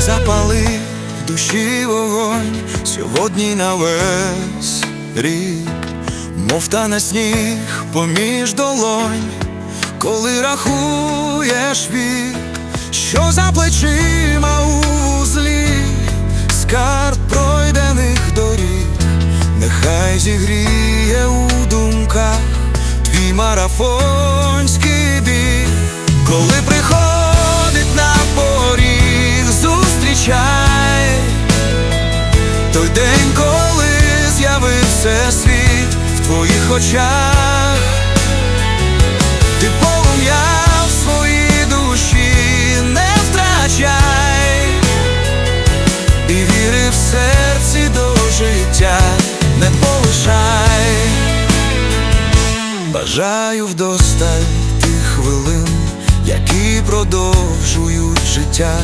запали в душі вогонь сьогодні на весь рік, мов та на сніг поміж долонь, коли рахуєш вік, що за плечима у вузлі, скарб пройдених доріг, нехай зігріє у думках твій марафонський біг, коли приходить твоїх очах, ти полум'я в своїй душі не втрачай, і віри в серці до життя не полишай. Бажаю вдосталь тих хвилин, які продовжують життя,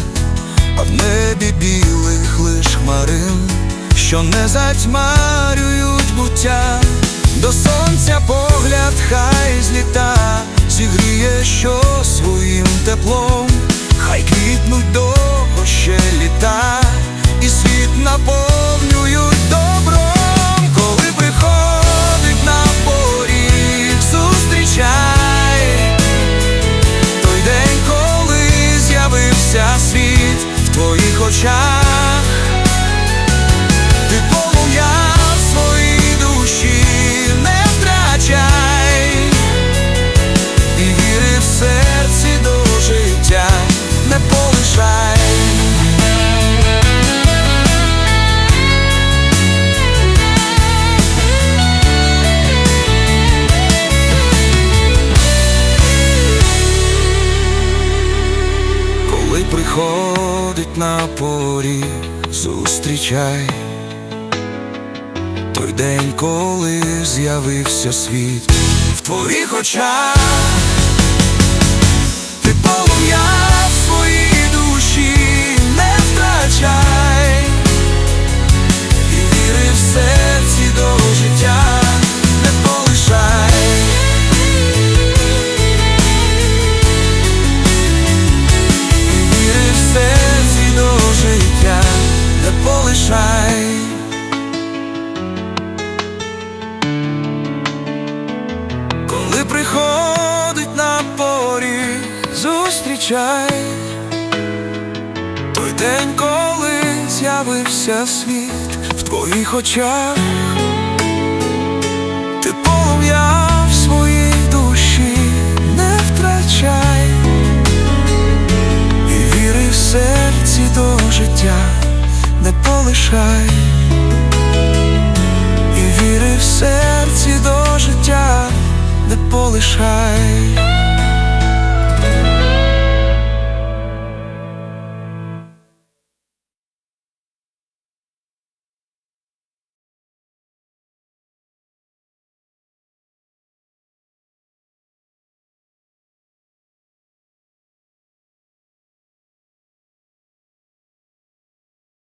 а в небі білих лиш хмарин, що не затьмарюють буття, до сонця погляд хай зліта, зігріє що на поріг, зустрічай. Той день, коли з'явився світ в твоїх очах, зустрічай. Той день, коли з'явився світ в твоїх очах, ти полум'я в своїй душі не втрачай. І віри в серці до життя не полишай, і віри в серці до життя не полишай.